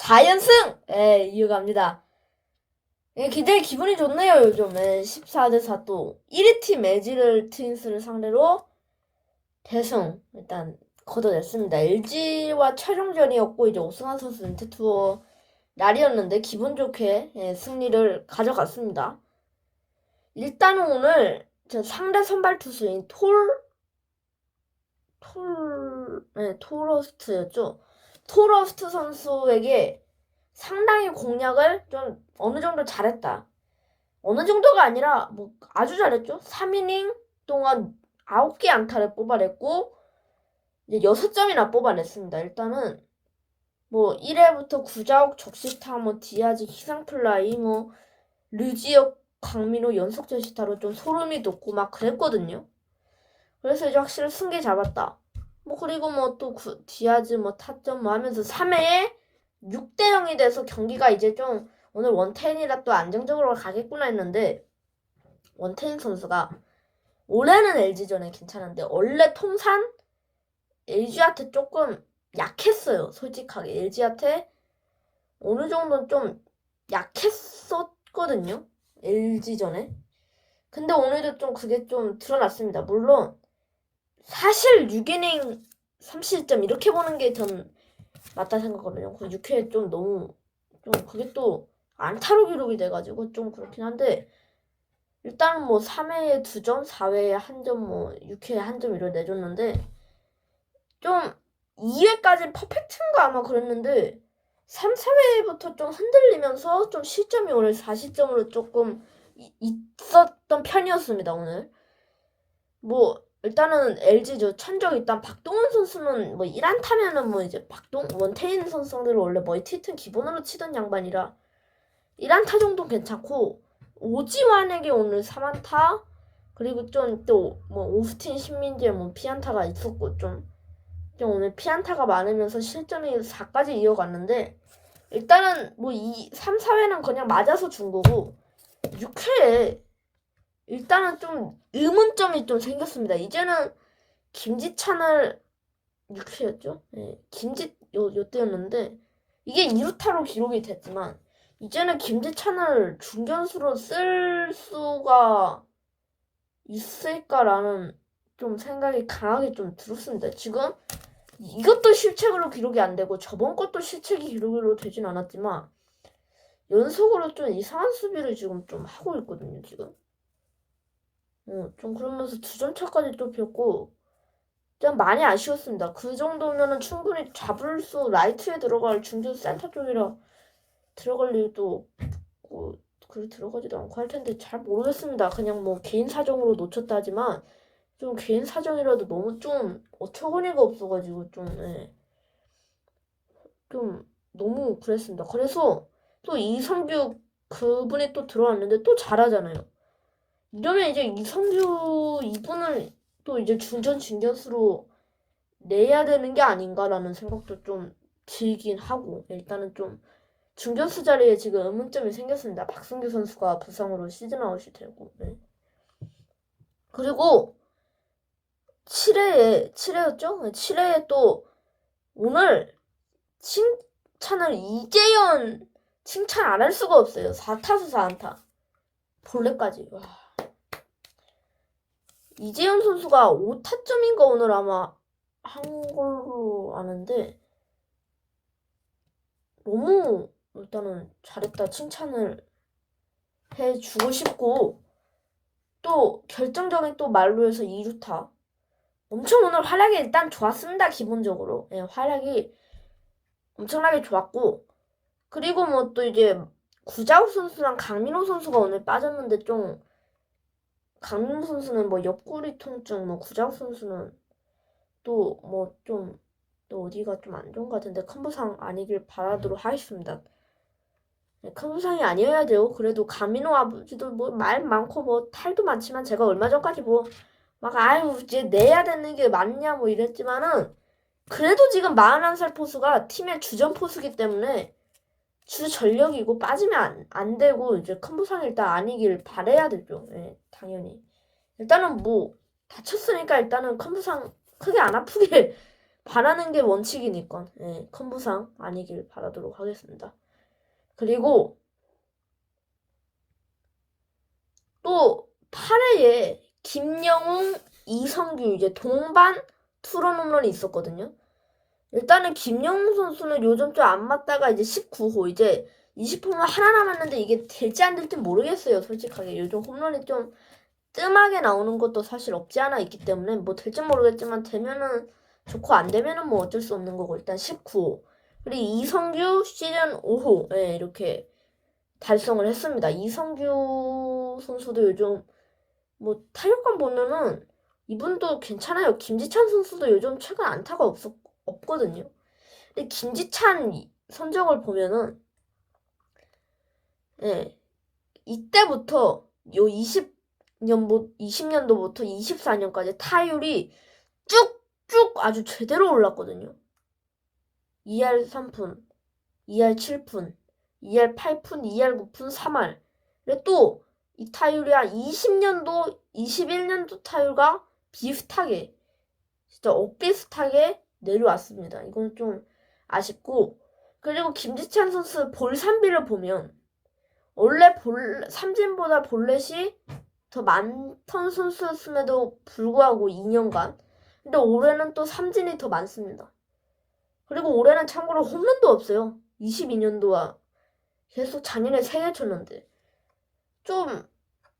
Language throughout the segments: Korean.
4연승! 예, 이어갑니다. 예, 굉장히 기분이 좋네요, 요즘. 예, 14대4 또 1위 팀 에지를 트윈스를 상대로 대승 일단 거둬냈습니다. LG와 최종전이었고 이제 오승환 선수 은퇴 투어 날이었는데 기분 좋게 예, 승리를 가져갔습니다. 일단은 오늘 저 상대 선발 투수인 톨, 톨, 네, 톨러스트였죠. 톨러스트 선수에게 상당히 공략을 좀 어느 정도 잘했다. 어느 정도가 아니라 뭐 아주 잘했죠. 3이닝 동안 9개 안타를 뽑아냈고 이제 6점이나 뽑아냈습니다. 일단은 뭐 1회부터 구자욱 적시타 뭐 디아즈 희상플라이 뭐 류지혁 강민호 연속 적시타로 좀 소름이 돋고 막 그랬거든요. 그래서 이제 확실히 승계 잡았다. 뭐 그리고 뭐 또 디아즈 뭐 타점 뭐 하면서 3회에 6대 0이 돼서 경기가 이제 좀 오늘 원태인이라 또 안정적으로 가겠구나 했는데 원태인 선수가 올해는 LG전에 괜찮은데 원래 통산 LG한테 조금 약했어요. 솔직하게 LG한테 어느 정도는 좀 약했었거든요. LG전에. 근데 오늘도 좀 그게 좀 드러났습니다. 물론 사실 6이닝 3실점 이렇게 보는 게 전 맞다 생각하거든요. 그 6회 좀 너무 좀 그게 또 안타로 기록이 돼가지고 좀 그렇긴 한데 일단은 뭐 3회에 2점, 4회에 1점, 뭐 6회에 1점 이걸 내줬는데 좀 2회까지 퍼펙트인가 아마 그랬는데 3, 4회부터 좀 흔들리면서 좀 실점이 오늘 4실점으로 조금 이- 있었던 편이었습니다 오늘 뭐 일단은 LG죠 천적 일단 박동원 선수는 뭐 1안타면은 뭐 이제 박동 원태인 선수 상대로 원래 멀티히트는 기본으로 치던 양반이라 1안타 정도 괜찮고 오지환에게 오늘 3안타. 그리고 좀 또 뭐 오스틴 신민재 뭐 피안타가 있었고 좀, 좀 오늘 피안타가 많으면서 실점이 4까지 이어갔는데 일단은 뭐 이 3, 4회는 그냥 맞아서 준 거고 6회에 일단은 좀 의문점이 좀 생겼습니다. 이제는 김지찬을 6회였죠? 네, 김지 요 요때였는데 이게 2루타로 기록이 됐지만 이제는 김지찬을 중견수로 쓸 수가 있을까라는 좀 생각이 강하게 좀 들었습니다. 지금 이것도 실책으로 기록이 안 되고 저번 것도 실책이 기록으로 되진 않았지만 연속으로 좀 이상한 수비를 지금 좀 하고 있거든요, 지금. 어, 좀 그러면서 두 점 차까지 또 폈고 좀 많이 아쉬웠습니다. 그 정도면은 충분히 잡을 수 라이트에 들어갈 중전 센터 쪽이라 들어갈 일도 없고 그 들어가지도 않고 할 텐데 잘 모르겠습니다. 그냥 뭐 개인 사정으로 놓쳤다 하지만 좀 개인 사정이라도 너무 좀 어처구니가 없어가지고 좀 예. 좀 너무 그랬습니다. 그래서 또 이성규 그분이 또 들어왔는데 또 잘하잖아요. 이러면 이제 이성규 이분을 또 이제 중전 중견수로 내야 되는 게 아닌가라는 생각도 좀 들긴 하고 일단은 좀 중견수 자리에 지금 의문점이 생겼습니다. 박승규 선수가 부상으로 시즌 아웃이 되고 네. 그리고 7회에 7회였죠? 7회에 또 오늘 칭찬을 이재현 칭찬 안 할 수가 없어요. 4타수 4안타 본래까지 와. 이재현 선수가 5타점인가 오늘 아마 한 걸로 아는데 너무 일단은 잘했다 칭찬을 해주고 싶고 또 결정적인 또 말로 해서 2루타. 엄청 오늘 활약이 일단 좋았습니다 기본적으로. 예, 활약이 엄청나게 좋았고 그리고 뭐 또 이제 구자욱 선수랑 강민호 선수가 오늘 빠졌는데 좀 강민호 선수는 뭐 옆구리 통증 뭐 구자욱 선수는 또 뭐 좀 또 어디가 좀 안 좋은 것 같은데 큰 부상 아니길 바라도록 하겠습니다. 네, 큰 부상이 아니어야 돼요. 그래도 강민호 아버지도 뭐 말 많고 뭐 탈도 많지만 제가 얼마 전까지 뭐 막 아유 이제 내야 되는 게 맞냐 뭐 이랬지만은 그래도 지금 41살 포수가 팀의 주전 포수기 때문에 주 전력이고 빠지면 안, 안 되고 이제 큰 부상이 일단 아니길 바래야 되죠. 예, 당연히. 일단은 뭐 다쳤으니까 일단은 큰 부상 크게 안 아프게 바라는 게 원칙이니까 예, 큰 부상 아니길 바라도록 하겠습니다. 그리고 또 8회에 김영웅, 이성규 이제 동반 투런 홈런이 있었거든요. 일단은 김영웅 선수는 요즘 좀 안 맞다가 이제 19호 이제 20홈런 하나 남았는데 이게 될지 안 될지 모르겠어요. 솔직하게 요즘 홈런이 좀 뜸하게 나오는 것도 사실 없지 않아 있기 때문에 뭐 될지 모르겠지만 되면은 좋고 안 되면은 뭐 어쩔 수 없는 거고 일단 19호 그리고 이성규 시즌 5호 예, 이렇게 달성을 했습니다. 이성규 선수도 요즘 뭐 타격감 보면은 이분도 괜찮아요. 김지찬 선수도 요즘 최근 안타가 없, 없거든요. 근데 김지찬 이- 성적을 보면은 예, 이때부터 요 20년 뭐 20년도부터 24년까지 타율이 쭉쭉 아주 제대로 올랐거든요. 2할 3푼, 2할 7푼, 2할 8푼, 2할 9푼, 3할. 근데 또 이 타율이 한 20년도, 21년도 타율과 비슷하게, 진짜 엇비슷하게 내려왔습니다. 이건 좀 아쉽고. 그리고 김지찬 선수 볼 산비를 보면, 원래 볼, 삼진보다 볼넷이 더 많던 선수였음에도 불구하고 2년간. 근데 올해는 또 삼진이 더 많습니다. 그리고 올해는 참고로 홈런도 없어요. 22년도와 계속 작년에 3개 쳤는데. 좀,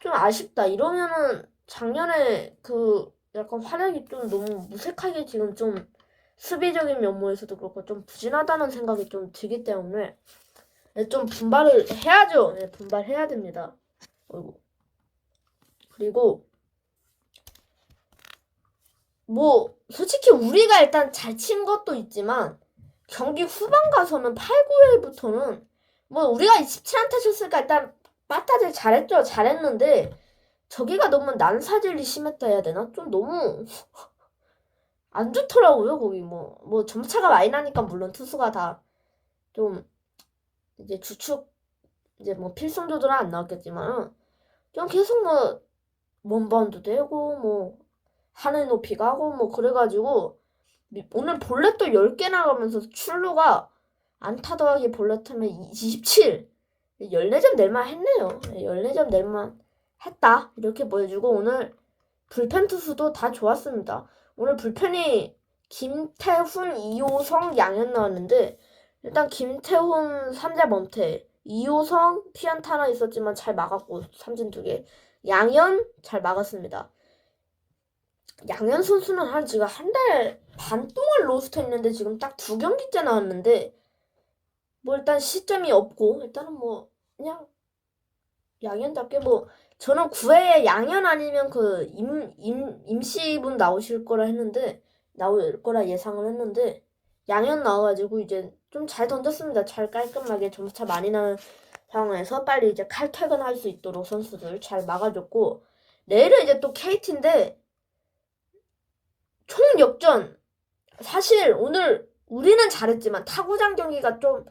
좀 아쉽다. 이러면은 작년에 그 약간 활약이 좀 너무 무색하게 지금 좀 수비적인 면모에서도 그렇고 좀 부진하다는 생각이 좀 들기 때문에 네, 좀 분발을 해야죠. 네, 분발해야 됩니다. 어이구. 그리고 뭐 솔직히 우리가 일단 잘 친 것도 있지만 경기 후반 가서는 8, 9회부터는 뭐 우리가 17안타 쳤으니까 일단 빠따질 잘했죠. 잘했는데 저기가 너무 난사질이 심했다 해야 되나? 좀 너무 안 좋더라고요. 거기 뭐. 뭐 점차가 많이 나니까 물론 투수가 다 좀 이제 주축 이제 뭐 필승 조절은 안 나왔겠지만 좀 계속 뭐 원바운드 되고 뭐 하늘 높이 가고 뭐 그래가지고 미- 오늘 볼넷도 10개 나가면서 출루가 안타 더하기 볼넷 하면 27 14점 낼만 했네요. 14점 낼만 했다. 이렇게 보여주고 오늘 불펜 투수도 다 좋았습니다 오늘 불펜이 김태훈, 이호성, 양현 나왔는데 일단 김태훈 3자 범퇴 이호성 피안타 하나 있었지만 잘 막았고 삼진 두개 양현 잘 막았습니다. 양현 선수는 한 지금 한 달 반 동안 로스터 있는데 지금 딱 두 경기째 나왔는데 뭐 일단 시점이 없고 일단은 뭐 그냥 양현답게 뭐 저는 9회에 양현 아니면 그 임, 임, 임시분 나오실 거라 했는데 나올 거라 예상을 했는데 양현 나와가지고 이제 좀 잘 던졌습니다. 잘 깔끔하게 점수차 많이 나는 상황에서 빨리 이제 칼퇴근할 수 있도록 선수들 잘 막아줬고 내일은 이제 또 KT인데 총 역전. 사실 오늘 우리는 잘했지만 타구장 경기가 좀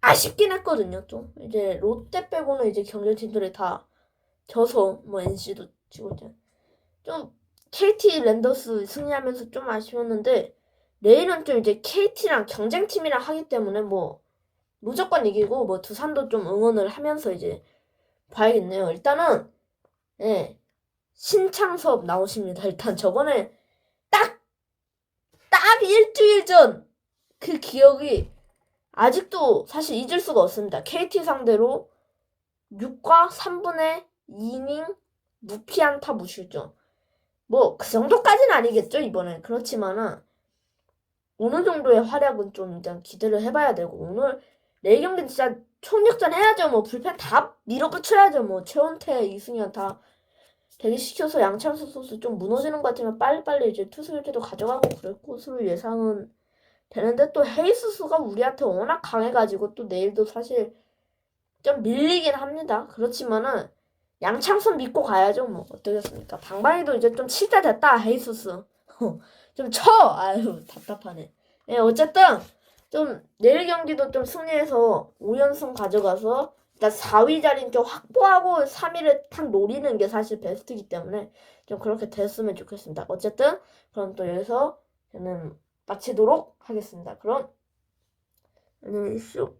아쉽긴 했거든요. 좀 이제 롯데 빼고는 이제 경쟁팀들이 다 져서 뭐 NC도 지고 이제 좀 KT 랜더스 승리하면서 좀 아쉬웠는데 내일은 좀 이제 KT랑 경쟁팀이랑 하기 때문에 뭐 무조건 이기고 뭐 두산도 좀 응원을 하면서 이제 봐야겠네요. 일단은 예 신창섭 나오십니다. 일단 저번에 딱, 딱 일주일 전 그 기억이 아직도 사실 잊을 수가 없습니다. KT 상대로 6과 3분의 2이닝 무피안타 무실점. 뭐 그 정도까지는 아니겠죠 이번엔 그렇지만은 어느 정도의 활약은 좀 일단 기대를 해봐야 되고 오늘 내일 경기 진짜 총력전 해야죠 뭐 불펜 다 밀어붙여야죠 뭐 최원태 이승현 다 대기시켜서 양창수 선수 좀 무너지는 것 같으면 빨리빨리 이제 투수 교체도 가져가고 그럴 것으로 예상은 되는데 또 헤이스수가 우리한테 워낙 강해가지고 또 내일도 사실 좀 밀리긴 합니다. 그렇지만은 양창수 믿고 가야죠 뭐 어떠겠습니까? 방방이도 이제 좀 칠 때 됐다 헤이스수 좀 쳐! 아유 답답하네. 예 어쨌든 좀 내일 경기도 좀 승리해서 5연승 가져가서 일단 4위 자리는 좀 확보하고 3위를 탁 노리는 게 사실 베스트이기 때문에 좀 그렇게 됐으면 좋겠습니다. 어쨌든 그럼 또 여기서 저는 마치도록 하겠습니다. 그럼 안녕히 계십시오.